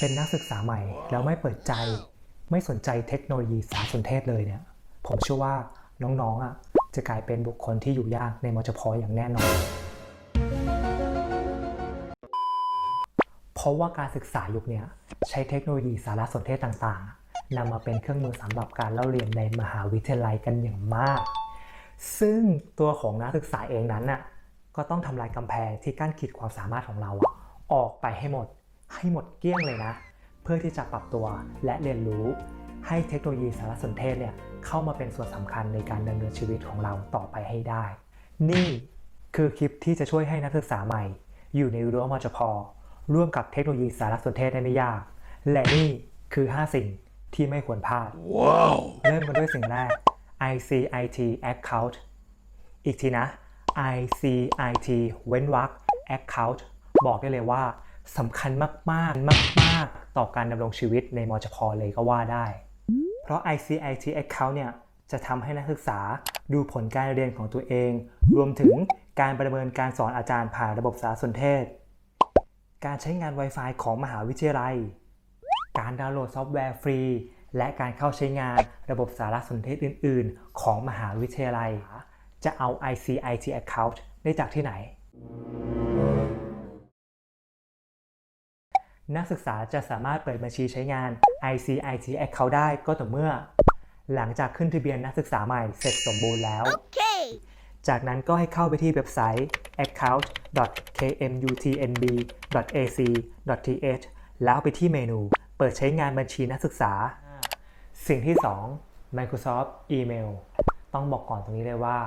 เป็นนักศึกษาใหม่ แล้วไม่เปิดใจ ไม่สนใจเทคโนโลยีสารสนเทศเลยเนี่ย ผมเชื่อว่าน้องๆอะจะกลายเป็นบุคคลที่อยู่ยากในมจพออย่างแน่นอน เพราะว่าการศึกษายุคนี้ใช้เทคโนโลยีสารสนเทศต่างๆนำมาเป็นเครื่องมือสำหรับการเล่าเรียนในมหาวิทยาลัยกันอย่างมาก ซึ่งตัวของนักศึกษาเองนั้นน่ะก็ต้องทำลายกำแพงที่กั้นขีดความสามารถของเราออกไปให้หมด ให้หมดเกลี้ยงเลยนะ เพื่อที่จะปรับตัวและเรียนรู้ ให้เทคโนโลยีสารสนเทศเนี่ยเข้ามาเป็นส่วนสำคัญในการดำเนินชีวิตของเราต่อไปให้ได้ นี่คือคลิปที่จะช่วยให้นักศึกษาใหม่ อยู่ในรั้วมจพร่วมกับเทคโนโลยีสารสนเทศได้ไม่ยาก และนี่คือ 5 สิ่งที่ไม่ควรพลาดเริ่มกันด้วยสิ่งแรก ICIT Account อีกทีนะ ICIT เว้นวรรค Account บอกได้เลยว่า สำคัญมากๆ มากๆ ต่อการดำรงชีวิตในมจพเลยก็ว่าได้ เพราะ ICIT Account เนี่ยจะทำให้นักศึกษาดูผลการเรียนของตัวเอง รวมถึงการประเมินการสอนอาจารย์ผ่านระบบสารสนเทศ การใช้งาน Wi-Fi ของมหาวิทยาลัย การดาวน์โหลดซอฟต์แวร์ฟรี และการเข้าใช้งานระบบสารสนเทศอื่น ๆ ของมหาวิทยาลัย จะเอา ICIT Account ได้จากที่ไหน นักศึกษาจะสามารถเปิดบัญชีใช้งาน ICIT Account ได้ก็ต่อเมื่อ หลังจากขึ้นทะเบียนนักศึกษาใหม่เสร็จสมบูรณ์แล้วจากนั้นก็ให้เข้าไปที่เว็บไซต์ account.kmutnb.ac.th แล้วไปที่เมนู เปิดใช้งานบัญชีนักศึกษา สิ่งที่ 2 Microsoft Email ต้องบอกก่อนตรงนี้เลยว่า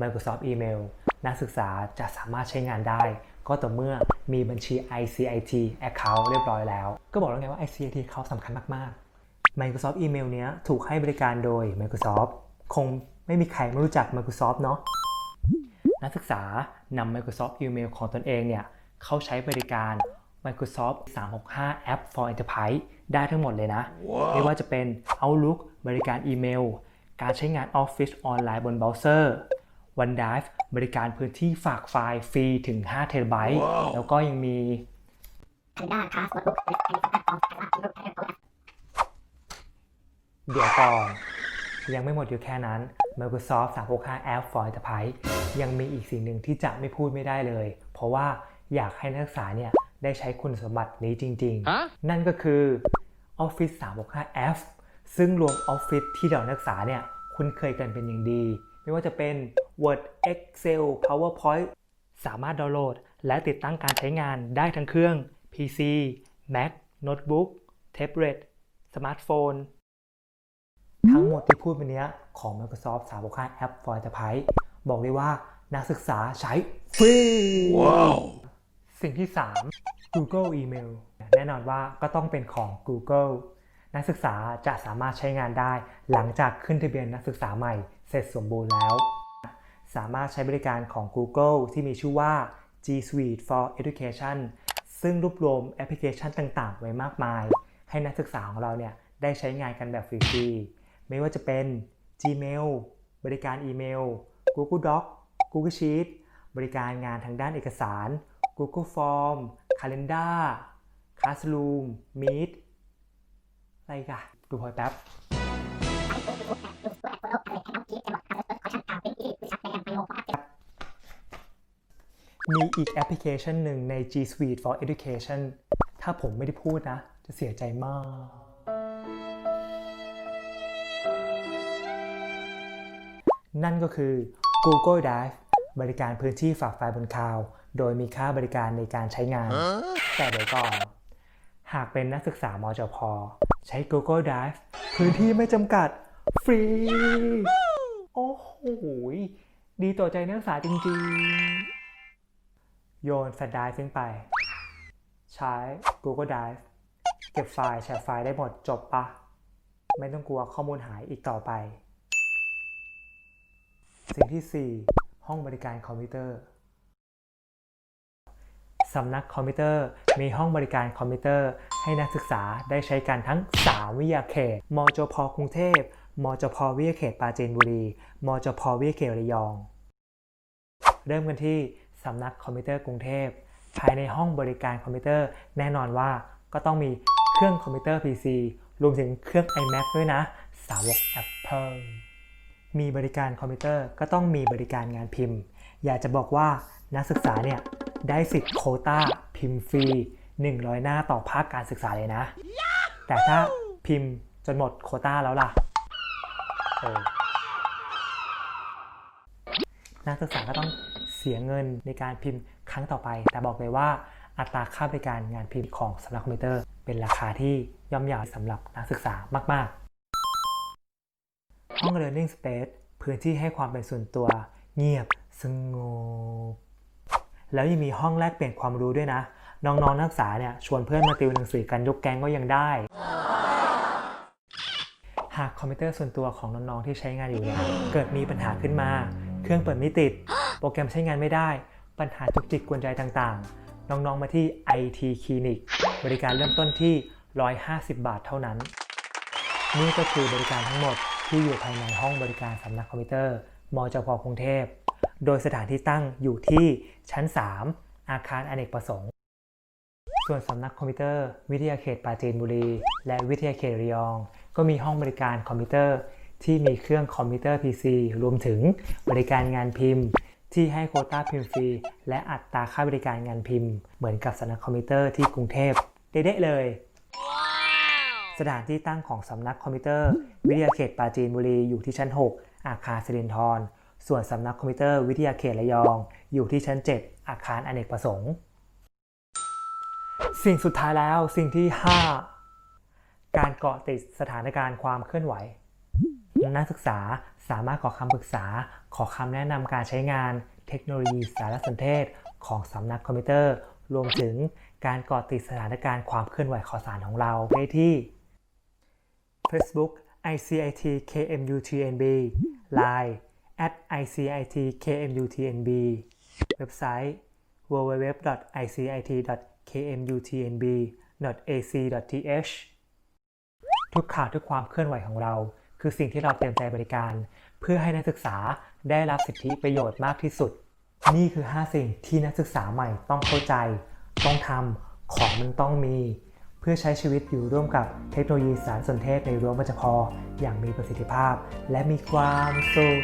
Microsoft Email นักศึกษาจะสามารถใช้งานได้ ก็ต่อเมื่อมีบัญชี ICIT Account เรียบร้อยแล้ว ก็บอกแล้วไงว่า ICIT เขาสำคัญมาก ๆ Microsoft Email เนี้ยถูกให้บริการโดย Microsoft คงไม่มีใครไม่รู้จัก Microsoft เนาะนักศึกษานำ Microsoft Email ของตนเองเนี่ยเข้าใช้บริการ Microsoft 365 App for Enterprise ได้ทั้งหมดเลยนะไม่ว่าจะเป็น Outlook บริการอีเมล การใช้งาน Office ออนไลน์บนเบราว์เซอร์ OneDrive บริการพื้นที่ฝากไฟล์ฟรีถึง5เทราไบต์แล้วก็ยังมี Calendar, Task, Notebook, Calendar, Platform, Calendar, Calendar, เดี๋ยวก่อนยังไม่หมดอยู่แค่นั้น Microsoft 365 App for Enterprise ยังมีอีกสิ่งหนึ่งที่จะไม่พูดไม่ได้เลย เพราะว่าอยากให้นักศึกษาเนี่ยได้ใช้คุณสมบัตินี้จริงฮะๆนั่นก็คือ Office 365 F ซึ่งรวม Office ที่เรานักศึกษาเนี่ยคุ้นเคยกันเป็นอย่างดี ไม่ว่าจะเป็น Word Excel PowerPoint สามารถดาวน์โหลด และติดตั้งการใช้งานได้ทั้งเครื่อง PC Mac Notebook Tablet สมาร์ทโฟนทั้งหมดที่พูดไปเนี้ยของ Microsoft 365 App for Enterprise บอกเลยว่านักศึกษาใช้ฟรีสิ่งที่ 3 Google Email แน่นอนว่าก็ต้องเป็นของ Google นักศึกษาจะสามารถใช้งานได้หลังจากขึ้นทะเบียนนักศึกษาใหม่เสร็จสมบูรณ์แล้ว สามารถใช้บริการของ Google ที่มีชื่อว่า G Suite for Education ซึ่งรวบรวมแอปพลิเคชันต่าง ๆ ไว้มากมาย ให้นักศึกษาของเราเนี่ยได้ใช้งานกันแบบฟรีๆ ไม่ว่าจะเป็น Gmail บริการอีเมล Google Doc Google Sheet บริการงานทางด้านเอกสาร Google Form Calendar Classroom Meet อะไรกันดูพอยแป๊บ มีอีกแอปพลิเคชันหนึ่งใน G Suite for Education ถ้าผมไม่ได้พูดนะ จะเสียใจมาก นั่นก็คือ Google Drive บริการพื้นที่ฝากไฟล์บนคลาวด์โดยมีค่าบริการในการใช้งาน แต่เดี๋ยวก่อน หากเป็นนักศึกษามจพใช้ Google Drive พื้นที่ไม่จำกัด ฟรี โอ้โห ดีต่อใจนักศึกษาจริงๆ โยนแฟลชไดรฟ์ทิ้งไป ใช้ Google Drive เก็บไฟล์แชร์ไฟล์ได้หมดจบปะ ไม่ต้องกลัวข้อมูลหายอีกต่อไป สิ่งที่ 4 ห้องบริการคอมพิวเตอร์สำนักคอมพิวเตอร์มีห้องบริการคอมพิวเตอร์ ให้นักศึกษาได้ใช้กันทั้ง 3 วิทยาเขต มจพกรุงเทพ มจพวิทยาเขตปราจีนบุรี มจพวิทยาเขตระยอง เริ่มกันที่ สำนักคอมพิวเตอร์กรุงเทพ ภายในห้องบริการคอมพิวเตอร์แน่นอนว่าก็ต้องมีเครื่องคอมพิวเตอร์ PC รวมถึงเครื่อง iMac ด้วยนะ สาวก Apple มีบริการคอมพิวเตอร์ก็ต้องมีบริการงานพิมพ์ อยากจะบอกว่านักศึกษาเนี่ยได้สิทธิ์โคต้าพิมพ์ฟรี 100 หน้าต่อภาคการศึกษาเลยนะ แต่ถ้าพิมพ์จนหมดโคต้าแล้วล่ะ นักศึกษาก็ต้อง เสียเงินในการพิมพ์ครั้งต่อไป แต่บอกเลยว่าอัตราค่าบริการงานพิมพ์ของสำนักคอมพิวเตอร์ เป็นราคาที่ย่อมเยาวสำหรับนักศึกษามาก ๆ ห้อง Learning Space พื้นที่ให้ความเป็นส่วนตัว เงียบสงบแล้วยังมีห้องแลกเปลี่ยนความรู้ด้วยนะ น้องๆนักศึกษาเนี่ยชวนเพื่อนมาติวหนังสือกันยกแก๊งก็ยังได้ หากคอมพิวเตอร์ส่วนตัวของน้องๆที่ใช้งานอยู่เนี่ยเกิดมีปัญหาขึ้นมา เครื่องเปิดไม่ติด โปรแกรมใช้งานไม่ได้ ปัญหาจุกจิกกวนใจต่างๆ น้องๆมาที่ IT Clinic บริการเริ่มต้นที่ 150 บาทเท่านั้น นี่ก็คือบริการทั้งหมดที่อยู่ภายในห้องบริการสำนักคอมพิวเตอร์ มจพกรุงเทพ โดยสถานที่ตั้งอยู่ที่ชั้น 3 อาคารอเนกประสงค์ ส่วนสำนักคอมพิวเตอร์ วิทยาเขตปราจีนบุรี และวิทยาเขตระยอง ก็มีห้องบริการคอมพิวเตอร์ที่มีเครื่องคอมพิวเตอร์ PC รวมถึงบริการงานพิมพ์ ที่ให้โคต้าพิมพ์ฟรี และอัตราค่าบริการงานพิมพ์ เหมือนกับสำนักคอมพิวเตอร์ที่กรุงเทพเด๊ะเลย สถานที่ตั้งของสำนักคอมพิวเตอร์ วิทยาเขตปราจีนบุรีอยู่ที่ชั้น 6 อาคารสิรินทรส่วนสำนักคอมพิวเตอร์วิทยาเขตระยอง อยู่ที่ชั้น 7 อาคารอเนกประสงค์ สิ่งสุดท้ายแล้วสิ่งที่ 5 การเกาะติดสถานการณ์ความเคลื่อนไหว นักศึกษาสามารถขอคำปรึกษา ขอคำแนะนำการใช้งาน เทคโนโลยีสารสนเทศ ของสำนักคอมพิวเตอร์ รวมถึงการกาะติดสถานการณ์ความเคลื่อนไหวข่าวสารของเราได้ที่ Facebook ICIT KMUTNB Line at ICIT KMUTNB เว็บไซต์ www.icit.kmutnb.ac.th ทุกข่าวทุกความเคลื่อนไหวของเรา คือสิ่งที่เราเต็มใจบริการ เพื่อให้นักศึกษาได้รับสิทธิประโยชน์มากที่สุด นี่คือ 5 สิ่งที่นักศึกษาใหม่ต้องเข้าใจ ต้องทำของมันต้องมี เพื่อใช้ชีวิตอยู่ร่วมกับเทคโนโลยีสารสนเทศในรั้วมัจพอย่างมีประสิทธิภาพ และมีความสุข